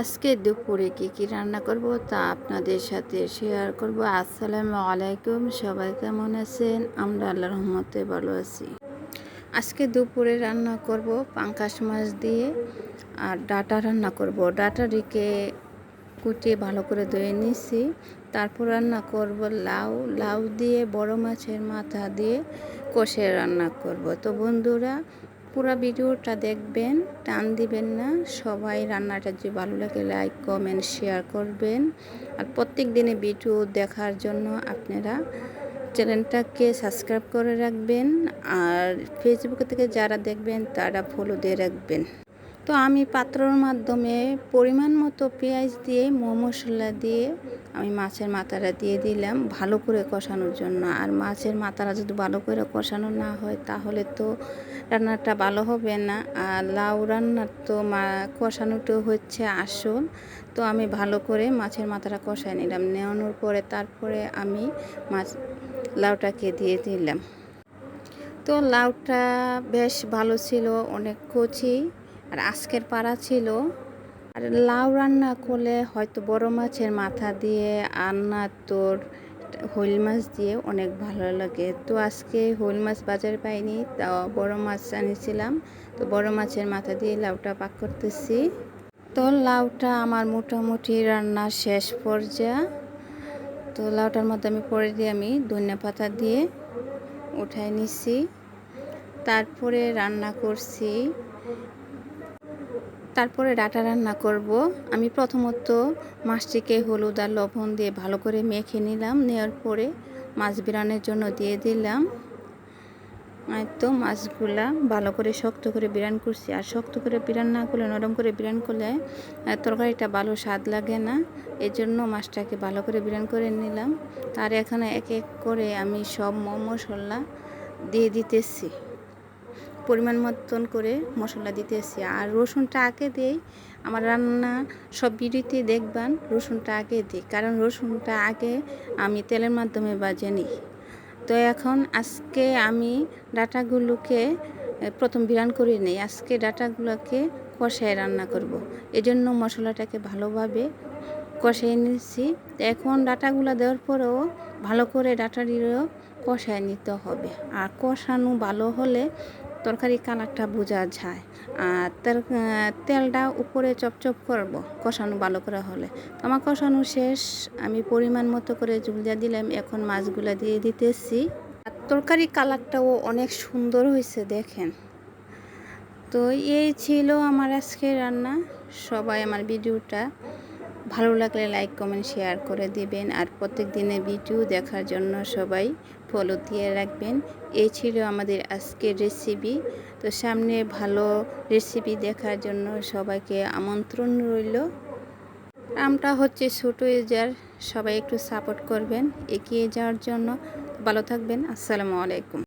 আজকে দুপুরে কি কি রান্না করব তা আপনাদের সাথে শেয়ার করব। আসসালামু আলাইকুম, সবাই কেমন আছেন? আমরা আল্লাহর রহমতে ভালো আছি। আজকে দুপুরে রান্না করব পাঙ্কাশ মাছ দিয়ে আর ডাটা রান্না করব। ডাটাটিকে কুটিয়ে ভালো করে ধুয়ে নিছি। তারপর রান্না করব লাউ। লাউ দিয়ে বড় মাছের মাথা দিয়ে কষে রান্না করব। তো বন্ধুরা পুরো ভিডিওটা দেখবেন, টান দিবেন না। সবাই রান্নাটা যে ভালো লাগে লাইক কমেন্ট শেয়ার করবেন। আর প্রত্যেক দিনে ভিডিও দেখার জন্য আপনারা চ্যানেলটাকে সাবস্ক্রাইব করে রাখবেন। আর ফেসবুক থেকে যারা দেখবেন, তারা ফলো দিয়ে রাখবেন। তো আমি পাত্রর মাধ্যমে পরিমাণ মতো পেঁয়াজ দিয়ে, মো মশলা দিয়ে আমি মাছের মাথাটা দিয়ে দিলাম ভালো করে কষানোর জন্য। আর মাছের মাথাটা যদি ভালো করে কষানো না হয় তাহলে তো রান্নাটা ভালো হবে না। আর লাউ রান্নার তো মা, কষানোটা হচ্ছে আসল। তো আমি ভালো করে মাছের মাথাটা কষাই নিলাম। নেওয়ানোর পরে তারপরে আমি মাছ, লাউটাকে দিয়ে দিলাম। তো লাউটা বেশ ভালো ছিল, অনেক কচি। আর আজকের পাড়া ছিল। আর লাউ রান্না করলে হয়তো বড় মাছের মাথা দিয়ে আর না তোর হইল মাছ দিয়ে অনেক ভালো লাগে। তো আজকে হইল মাছ বাজারে পাইনি তা বড় মাছ আনিছিলাম। তো বড় মাছের মাথা দিয়ে লাউটা পাক করতেছি। তো লাউটা আমার মোটামুটি রান্না শেষ পর্যায়ে। তো লাউটার মধ্যে আমি পরে দিয়ে আমি ধনিয়া পাতা দিয়ে উঠাই নিছি। তারপরে রান্না করছি। তারপরে ডাটা রান্না করব। আমি প্রথমত মাছটিকে হলুদ আর লবণ দিয়ে ভালো করে মেখে নিলাম। নেওয়ার পরে মাছ বিরানের জন্য দিয়ে দিলাম। তো মাছগুলা ভালো করে শক্ত করে বিরান করছি। আর শক্ত করে বিরান না করলে, নরম করে বিরান করলে তরকারিটা ভালো স্বাদ লাগে না। এই জন্য মাছটাকে ভালো করে বিরান করে নিলাম। তার এখানে এক এক করে আমি সব মশলা দিয়ে দিতেছি। পরিমাণ মতন করে মশলা দিতেছি। আর রসুনটা আগে দিই, আমার রান্না সব বিড়িতে দেখবেন, রসুনটা আগে দিই। কারণ রসুনটা আগে আমি তেলের মাধ্যমে বাজে নিই। তো এখন আজকে আমি ডাটাগুলোকে প্রথম বিরান করে নিই। আজকে ডাটাগুলোকে কষায় রান্না করব। এজন্য মশলাটাকে ভালোভাবে কষাই নিচ্ছি এখন ডাটাগুলো দেওয়ার পরেও ভালো করে ডাটা ডাটাটিরও কষায় নিতে হবে। আর কষানো ভালো হলে তরকারি কালারটা বোঝা যায়। আর তেল তেলটা উপরে চপচপ করব কষানো ভালো করে হলে। আমার কষানো শেষ। আমি পরিমাণ মতো করে জুল দিয়ে দিলাম। এখন মাছগুলো দিয়ে দিতেছি। আর তরকারি কালারটাও অনেক সুন্দর হয়েছে দেখেন। তো এই ছিল আমার আজকে রান্না। সবাই আমার ভিডিওটা ভালো লাগলে লাইক, কমেন্ট, শেয়ার করে দিবেন। আর প্রত্যেক দিনের ভিডিও দেখার জন্য সবাই ফলো দিয়ে রাখবেন। এই ছিল আমাদের আজকের রেসিপি তো সামনে ভালো রেসিপি দেখার জন্য সবাইকে আমন্ত্রণ রইল। আমটা হচ্ছে ছোটো এজার। সবাই একটু সাপোর্ট করবেন, এগিয়ে যাওয়ার জন্য। ভালো থাকবেন। আসসালামু আলাইকুম।